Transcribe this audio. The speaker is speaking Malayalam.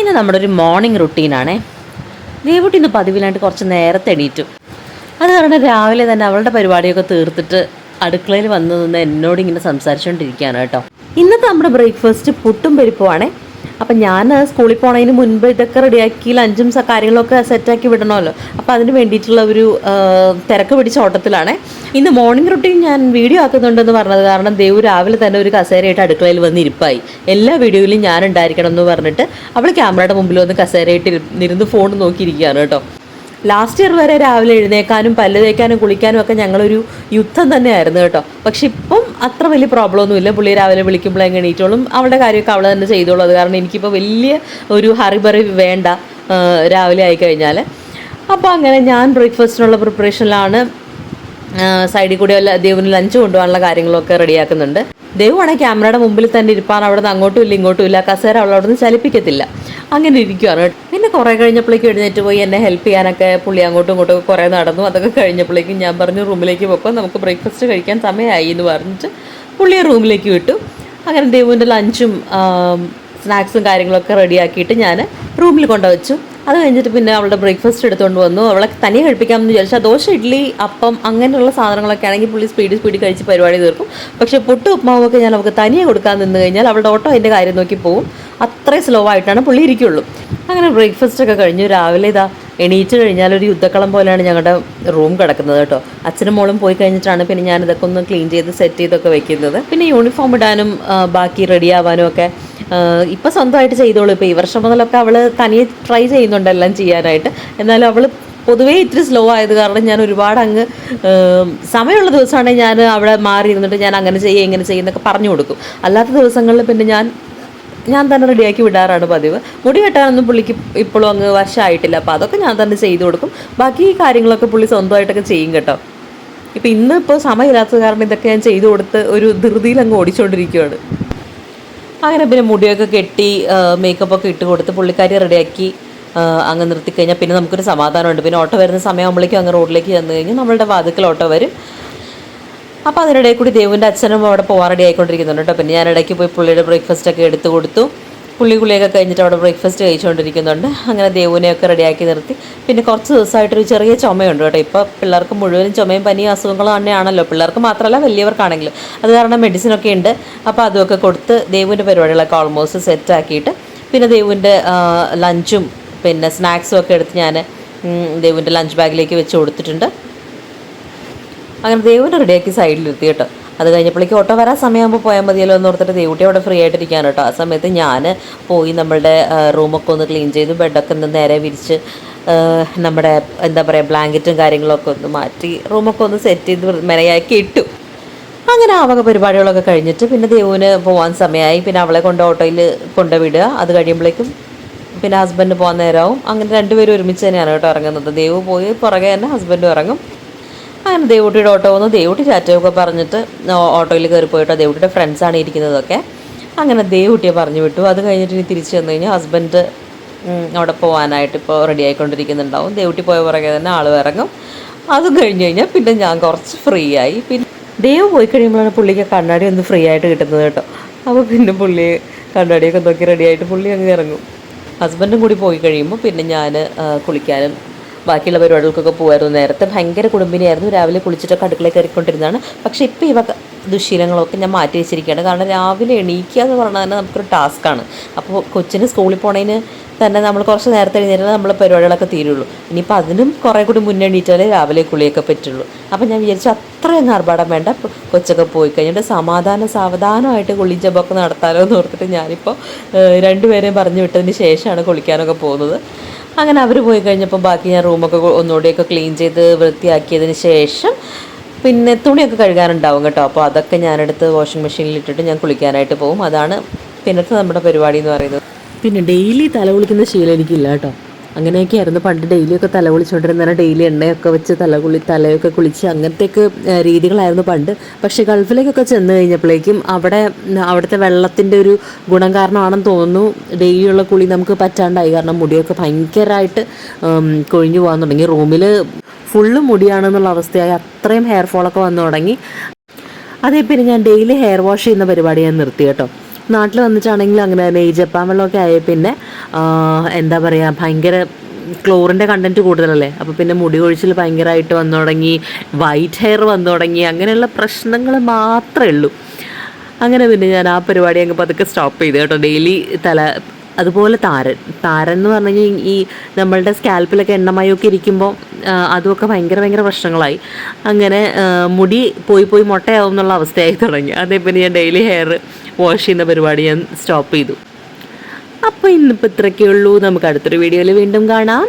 ഇന്ന് നമ്മുടെ ഒരു മോർണിംഗ് റുട്ടീനാണേ ദേവുട്ടി ഇന്ന് പതിവിലായിട്ട് കുറച്ച് നേരത്തെ എണീറ്റു. അത് കാരണം രാവിലെ തന്നെ അവളുടെ പരിപാടിയൊക്കെ തീർത്തിട്ട് അടുക്കളയിൽ വന്നു നിന്ന് എന്നോട് ഇങ്ങനെ സംസാരിച്ചുകൊണ്ടിരിക്കുകയാണ് കേട്ടോ. ഇന്നത്തെ നമ്മുടെ ബ്രേക്ക്ഫാസ്റ്റ് പുട്ടും പരിപ്പുമാണേ അപ്പം ഞാൻ സ്കൂളിൽ പോണതിന് മുൻപ് ഇതൊക്കെ റെഡിയാക്കി ലഞ്ചും കാര്യങ്ങളൊക്കെ സെറ്റാക്കി വിടണമല്ലോ. അപ്പോൾ അതിന് വേണ്ടിയിട്ടുള്ള ഒരു തിരക്ക് പിടിച്ച ഓട്ടത്തിലാണ്. ഇന്ന് മോർണിംഗ് റുട്ടീൻ ഞാൻ വീഡിയോ ആക്കുന്നുണ്ടെന്ന് പറഞ്ഞത് കാരണം ദേവ് രാവിലെ തന്നെ ഒരു കസേരയായിട്ട് അടുക്കളയിൽ വന്ന് ഇരിപ്പായി. എല്ലാ വീഡിയോയിലും ഞാൻ ഉണ്ടായിരിക്കണം എന്ന് പറഞ്ഞിട്ട് അവൾ ക്യാമറയുടെ മുമ്പിൽ വന്ന് കസേരയായിട്ട് ഇരുന്ന് ഫോൺ നോക്കിയിരിക്കുകയാണ് കേട്ടോ. ലാസ്റ്റ് ഇയർ വരെ രാവിലെ എഴുന്നേക്കാനും പല്ല് തേക്കാനും കുളിക്കാനും ഒക്കെ ഞങ്ങളൊരു യുദ്ധം തന്നെയായിരുന്നു കേട്ടോ. പക്ഷെ ഇപ്പം അത്ര വലിയ പ്രോബ്ലം ഒന്നുമില്ല പുള്ളി രാവിലെ വിളിക്കുമ്പോൾ എങ്ങനെ എണീറ്റോളും. അവളുടെ കാര്യമൊക്കെ അവൾ തന്നെ ചെയ്തോളൂ. അത് കാരണം എനിക്കിപ്പോൾ വലിയ ഒരു ഹറിബറി വേണ്ട രാവിലെ ആയിക്കഴിഞ്ഞാൽ അപ്പോൾ അങ്ങനെ ഞാൻ ബ്രേക്ക്ഫാസ്റ്റിനുള്ള പ്രിപ്പറേഷനിലാണ് സൈഡിൽ കൂടി വല്ല ദേവിന് ലഞ്ച് കൊണ്ടുപോകാനുള്ള കാര്യങ്ങളൊക്കെ റെഡിയാക്കുന്നുണ്ട്. ദൈവമാണ് ക്യാമറയുടെ മുമ്പിൽ തന്നെ ഇരിപ്പാൻ അവിടെ നിന്ന് അങ്ങോട്ടും ഇല്ല ഇങ്ങോട്ടും ഇല്ല. കസേര അവളവിടെ നിന്ന് ചലിപ്പിക്കത്തില്ല. അങ്ങനെ ഇരിക്കുവാണ്. പിന്നെ കുറേ കഴിഞ്ഞപ്പോഴേക്കും എഴുന്നേറ്റ് പോയി എന്നെ ഹെൽപ്പ് ചെയ്യാനൊക്കെ പുള്ളി അങ്ങോട്ടും ഇങ്ങോട്ടും കുറേ നടന്നു. അതൊക്കെ കഴിഞ്ഞപ്പോഴേക്കും ഞാൻ പറഞ്ഞു റൂമിലേക്ക് പോക്കോ നമുക്ക് ബ്രേക്ക്ഫാസ്റ്റ് കഴിക്കാൻ സമയമായി എന്ന് പറഞ്ഞിട്ട് പുള്ളിയെ റൂമിലേക്ക് വിട്ടു. അങ്ങനെ ദേവുവിന്റെ ലഞ്ചും സ്നാക്സും കാര്യങ്ങളൊക്കെ റെഡിയാക്കിയിട്ട് ഞാൻ റൂമിൽ കൊണ്ടുവച്ചു. അത് കഴിഞ്ഞിട്ട് പിന്നെ അവളുടെ ബ്രേക്ക്ഫാസ്റ്റ് എടുത്തുകൊണ്ട് വന്നു. അവളെ തനിയെ കഴിപ്പിക്കാമെന്ന് വിചാരിച്ചാൽ ദോശ ഇഡ്ഡലി അപ്പം അങ്ങനെയുള്ള സാധനങ്ങളൊക്കെ ആണെങ്കിൽ പുള്ളി സ്പീഡ് സ്പീഡ് കഴിച്ച് പരിപാടി തീർക്കും. പക്ഷേ പുട്ട് ഉപ്മാവൊക്കെ ഞാൻ അവൾക്ക് തനിയെ കൊടുക്കാൻ നിന്ന് കഴിഞ്ഞാൽ അവളുടെ ഓട്ടോ അതിന്റെ കാര്യം നോക്കി പോകും അത്രയും സ്ലോ ആയിട്ടാണ് പുള്ളി ഇരിക്കുള്ളൂ. അങ്ങനെ ബ്രേക്ക്ഫാസ്റ്റ് ഒക്കെ കഴിഞ്ഞു. രാവിലെ ഇതാ എണീറ്റ് കഴിഞ്ഞാൽ ഒരു യുദ്ധക്കളം പോലെയാണ് ഞങ്ങളുടെ റൂം കിടക്കുന്നത് കേട്ടോ. അച്ഛനും മോളും പോയി കഴിഞ്ഞിട്ടാണ് പിന്നെ ഞാൻ ഇതൊക്കെ ഒന്ന് ക്ലീൻ ചെയ്ത് സെറ്റ് ചെയ്തൊക്കെ വെക്കുന്നത്. പിന്നെ യൂണിഫോം ഇടാനും ബാക്കി റെഡി ആവാനും ഒക്കെ ഇപ്പം സ്വന്തമായിട്ട് ചെയ്തോളൂ. ഇപ്പോൾ ഈ വർഷം മുതലൊക്കെ അവൾ തനിയെ ട്രൈ ചെയ്യുന്നുണ്ട് എല്ലാം ചെയ്യാനായിട്ട്. എന്നാലും അവൾ പൊതുവേ ഇത്തിരി സ്ലോ ആയത് കാരണം ഞാൻ ഒരുപാട് അങ്ങ് സമയമുള്ള ദിവസമാണെങ്കിൽ ഞാൻ അവിടെ മാറി ഇരുന്നിട്ട് ഞാൻ അങ്ങനെ ചെയ്യുക ഇങ്ങനെ ചെയ്യുന്നൊക്കെ പറഞ്ഞു കൊടുക്കും. അല്ലാത്ത ദിവസങ്ങളിൽ പിന്നെ ഞാൻ ഞാൻ തന്നെ റെഡിയാക്കി വിടാറാണ് പതിവ്. മുടി വെട്ടാനൊന്നും പുള്ളിക്ക് ഇപ്പോഴും അങ്ങ് വശമായിട്ടില്ല അപ്പോൾ അതൊക്കെ ഞാൻ തന്നെ ചെയ്തു കൊടുക്കും. ബാക്കി ഈ കാര്യങ്ങളൊക്കെ പുള്ളി സ്വന്തമായിട്ടൊക്കെ ചെയ്യും കേട്ടോ. ഇപ്പം ഇന്ന് ഇപ്പോൾ സമയമില്ലാത്തത് കാരണം ഇതൊക്കെ ഞാൻ ചെയ്തു കൊടുത്ത് ഒരു ധൃതിയിൽ അങ്ങ് ഓടിച്ചുകൊണ്ടിരിക്കുകയാണ് അങ്ങനെ പിന്നെ മുടിയൊക്കെ കെട്ടി മേക്കപ്പ് ഒക്കെ ഇട്ട് കൊടുത്ത് പുള്ളിക്കാരി റെഡിയാക്കി അങ്ങ് നിർത്തിക്കഴിഞ്ഞാൽ പിന്നെ നമുക്കൊരു സമാധാനമുണ്ട്. പിന്നെ ഓട്ടോ വരുന്ന സമയമാകുമ്പോഴേക്കും അങ്ങ് റോഡിലേക്ക് ചെന്ന് കഴിഞ്ഞാൽ നമ്മളുടെ വാതിക്കൽ ഓട്ടോ വരും. അപ്പോൾ അതിനിടയിൽ കൂടി ദേവിന്റെ അച്ഛനും അവിടെ പോകാൻ റെഡി ആയിക്കൊണ്ടിരിക്കുന്നുണ്ട് കേട്ടോ. പിന്നെ ഞാൻ ഇടയ്ക്ക് പോയി പുള്ളിയുടെ ബ്രേക്ക്ഫാസ്റ്റ് ഒക്കെ എടുത്തു കൊടുത്തു. പുള്ളി കുളിയൊക്കെ കഴിഞ്ഞിട്ട് അവിടെ ബ്രേക്ക്ഫാസ്റ്റ് കഴിച്ചുകൊണ്ടിരിക്കുന്നുണ്ട്. അങ്ങനെ ദേവുനെയൊക്കെ റെഡിയാക്കി നിർത്തി. പിന്നെ കുറച്ച് ദിവസമായിട്ടൊരു ചെറിയ ചുമയുണ്ട് കേട്ടോ. ഇപ്പോൾ പിള്ളേർക്ക് മുഴുവനും ചുമയും പനിയും അസുഖങ്ങളും തന്നെയാണല്ലോ. പിള്ളേർക്ക് മാത്രമല്ല വലിയവർക്കാണെങ്കിലും. അത് കാരണം മെഡിസിനൊക്കെ ഉണ്ട്. അപ്പോൾ അതുമൊക്കെ കൊടുത്ത് ദേവുവിന്റെ പരിപാടികളൊക്കെ ഓൾമോസ്റ്റ് സെറ്റാക്കിയിട്ട് പിന്നെ ദേവുവിന്റെ ലഞ്ചും പിന്നെ സ്നാക്സും ഒക്കെ എടുത്ത് ഞാൻ ദേവുവിന്റെ ലഞ്ച് ബാഗിലേക്ക് വെച്ച് കൊടുത്തിട്ടുണ്ട്. അങ്ങനെ ദേവുവിനെ റെഡിയാക്കി സൈഡിലിരുത്തി കേട്ടോ. അത് കഴിഞ്ഞപ്പോഴേക്കും ഓട്ടോ വരാൻ സമയമാകുമ്പോൾ പോയാൽ മതിയല്ലോ എന്ന് ഓർത്തിട്ട് ദേവൂട്ടി അവിടെ ഫ്രീ ആയിട്ടിരിക്കാൻ കേട്ടോ. ആ സമയത്ത് ഞാൻ പോയി നമ്മളുടെ റൂമൊക്കെ ഒന്ന് ക്ലീൻ ചെയ്ത് ബെഡൊക്കെ ഒന്ന് നേരെ വിരിച്ച് നമ്മുടെ എന്താ പറയുക ബ്ലാങ്കറ്റും കാര്യങ്ങളൊക്കെ ഒന്ന് മാറ്റി റൂമൊക്കെ ഒന്ന് സെറ്റ് ചെയ്ത് മെനയാക്കി ഇട്ടു. അങ്ങനെ ആ വക പരിപാടികളൊക്കെ കഴിഞ്ഞിട്ട് പിന്നെ ദേവുവിന് പോകാൻ സമയമായി. പിന്നെ അവളെ കൊണ്ട് ഓട്ടോയിൽ കൊണ്ടുവിടുക അത് കഴിയുമ്പോഴേക്കും പിന്നെ ഹസ്ബൻഡ് പോകാൻ നേരമാവും. അങ്ങനെ രണ്ടുപേരും ഒരുമിച്ച് തന്നെയാണ് കേട്ടോ ഇറങ്ങുന്നത്. ദേവ് പോയി പുറകെ തന്നെ ഹസ്ബൻഡും ഇറങ്ങും. അങ്ങനെ ദേവൂട്ടിയുടെ ഓട്ടോ വന്നു. ദേവൂട്ടി ചാറ്റയൊക്കെ പറഞ്ഞിട്ട് ഓട്ടോയിൽ കയറി പോയിട്ടോ ദേവൂട്ടിയുടെ ഫ്രണ്ട്സാണ് ഇരിക്കുന്നതൊക്കെ. അങ്ങനെ ദേവൂട്ടിയെ പറഞ്ഞു വിട്ടു. അത് കഴിഞ്ഞിട്ട് ഇനി തിരിച്ചു വന്നു കഴിഞ്ഞാൽ ഹസ്ബൻഡ് അവിടെ പോകാനായിട്ട് ഇപ്പോൾ റെഡി ആയിക്കൊണ്ടിരിക്കുന്നുണ്ടാവും. ദേവൂട്ടി പോയ പുറകെ തന്നെ ആൾ ഇറങ്ങും. അതും കഴിഞ്ഞ് കഴിഞ്ഞാൽ പിന്നെ ഞാൻ കുറച്ച് ഫ്രീ ആയി. പിന്നെ ദേവ് പോയി കഴിയുമ്പോഴാണ് പുള്ളിക്ക് കണ്ണാടി ഒന്ന് ഫ്രീ ആയിട്ട് കിട്ടുന്നത് കേട്ടോ. അപ്പോൾ പിന്നെ പുള്ളി കണ്ണാടിയൊക്കെ നോക്കി റെഡി ആയിട്ട് പുള്ളി അങ്ങ് ഇറങ്ങും. ഹസ്ബൻഡും കൂടി പോയി കഴിയുമ്പോൾ പിന്നെ ഞാൻ കുളിക്കാനും ബാക്കിയുള്ള പരിപാടികൾക്കൊക്കെ പോകുമായിരുന്നു നേരത്തെ ഭയങ്കര കുടുംബിനിയായിരുന്നു. രാവിലെ കുളിച്ചിട്ടൊക്കെ അടുക്കളയിൽ കയറിക്കൊണ്ടിരുന്നതാണ്. പക്ഷേ ഇപ്പോൾ ഇവ ദുശീലങ്ങളൊക്കെ ഞാൻ മാറ്റി വെച്ചിരിക്കുകയാണ്. കാരണം രാവിലെ എണീക്കുക എന്ന് പറഞ്ഞാൽ തന്നെ നമുക്കൊരു ടാസ്ക്കാണ്. അപ്പോൾ കൊച്ചിന് സ്കൂളിൽ പോണതിന് തന്നെ നമ്മൾ കുറച്ച് നേരത്തെ എഴുന്നേരം നമ്മൾ പരിപാടികളൊക്കെ തീരുള്ളൂ. ഇനിയിപ്പോൾ അതിനും കുറേ കൂടി മുന്നേ എണീറ്റാലേ രാവിലെ കുളിയൊക്കെ പറ്റുള്ളൂ. അപ്പോൾ ഞാൻ വിചാരിച്ചു അത്രയും ആർഭാടം വേണ്ട. കൊച്ചൊക്കെ പോയി കഴിഞ്ഞിട്ട് സമാധാന സാവധാനമായിട്ട് കുളി കുളിജബൊക്കെ നടത്താലോ എന്ന് ഓർത്തിട്ട് ഞാനിപ്പോൾ രണ്ടുപേരെയും പറഞ്ഞു വിട്ടതിന് ശേഷമാണ് കുളിക്കാനൊക്കെ പോകുന്നത്. അങ്ങനെ അവർ പോയി കഴിഞ്ഞപ്പോൾ ബാക്കി ഞാൻ റൂമൊക്കെ ഒന്നുകൂടിയൊക്കെ ക്ലീൻ ചെയ്ത് വൃത്തിയാക്കിയതിന് ശേഷം പിന്നെ തുണിയൊക്കെ കഴുകാനുണ്ടാവും കേട്ടോ. അപ്പോൾ അതൊക്കെ ഞാനെടുത്ത് വാഷിംഗ് മെഷീനിൽ ഇട്ടിട്ട് ഞാൻ കുളിക്കാനായിട്ട് പോകും. അതാണ് പിന്നത്തെ നമ്മുടെ പരിപാടി എന്ന് പറയുന്നത്. പിന്നെ ഡെയിലി തല കുളിക്കുന്ന ശീലം എനിക്കില്ല കേട്ടോ. അങ്ങനെയൊക്കെയായിരുന്നു. പണ്ട് ഡെയിലിയൊക്കെ തല കുളിച്ചുകൊണ്ടിരുന്ന ഡെയിലി എണ്ണയൊക്കെ വെച്ച് തല കുളി തലയൊക്കെ കുളിച്ച് അങ്ങനത്തെയൊക്കെ രീതികളായിരുന്നു പണ്ട്. പക്ഷേ ഗൾഫിലേക്കൊക്കെ ചെന്ന് കഴിഞ്ഞപ്പോഴേക്കും അവിടെ അവിടുത്തെ വെള്ളത്തിന്റെ ഒരു ഗുണം കാരണമാണെന്ന് തോന്നുന്നു. ഡെയിലിയുള്ള കുളി നമുക്ക് പറ്റാണ്ടായി. കാരണം മുടിയൊക്കെ ഭയങ്കരമായിട്ട് കൊഴിഞ്ഞു പോകാൻ തുടങ്ങി. റൂമിൽ ഫുള്ള് മുടിയാണെന്നുള്ള അവസ്ഥയായി. അത്രയും ഹെയർ ഫോളൊക്കെ വന്നു തുടങ്ങി. അതേ ഞാൻ ഡെയിലി ഹെയർ വാഷ് ചെയ്യുന്ന പരിപാടി ഞാൻ നിർത്തി കേട്ടോ. നാട്ടിൽ വന്നിട്ടാണെങ്കിലും അങ്ങനെ തന്നെ ഈ ജപ്പാൻ വെള്ളമൊക്കെ ആയ പിന്നെ എന്താ പറയുക ഭയങ്കര ക്ലോറിന്റെ കണ്ടന്റ് കൂടുതലല്ലേ? അപ്പോൾ പിന്നെ മുടി കൊഴിച്ചിൽ ഭയങ്കരമായിട്ട് വന്നു തുടങ്ങി വൈറ്റ് ഹെയർ വന്നു തുടങ്ങി അങ്ങനെയുള്ള പ്രശ്നങ്ങൾ മാത്രമേ ഉള്ളൂ. അങ്ങനെ പിന്നെ ഞാൻ ആ പരിപാടി അങ്ങ് പതുക്കെ സ്റ്റോപ്പ് ചെയ്തു കേട്ടോ. ഡെയിലി തല അതുപോലെ താരൻ. താരൻ എന്ന് പറഞ്ഞു കഴിഞ്ഞാൽ ഈ നമ്മളുടെ സ്കാൽപ്പിലൊക്കെ എണ്ണമയൊക്കെ ഇരിക്കുമ്പോൾ അതുമൊക്കെ ഭയങ്കര ഭയങ്കര പ്രശ്നങ്ങളായി. അങ്ങനെ മുടി പോയി പോയി മുട്ടയാവും എന്നുള്ള അവസ്ഥയായി തുടങ്ങി. അതേപോലെ ഞാൻ ഡെയിലി ഹെയർ വാഷ് ചെയ്യുന്ന പരിപാടി ഞാൻ സ്റ്റോപ്പ് ചെയ്തു. അപ്പോൾ ഇന്നിപ്പോൾ ഇത്രയൊക്കെ ഉള്ളൂ. നമുക്ക് അടുത്തൊരു വീഡിയോയിൽ വീണ്ടും കാണാം.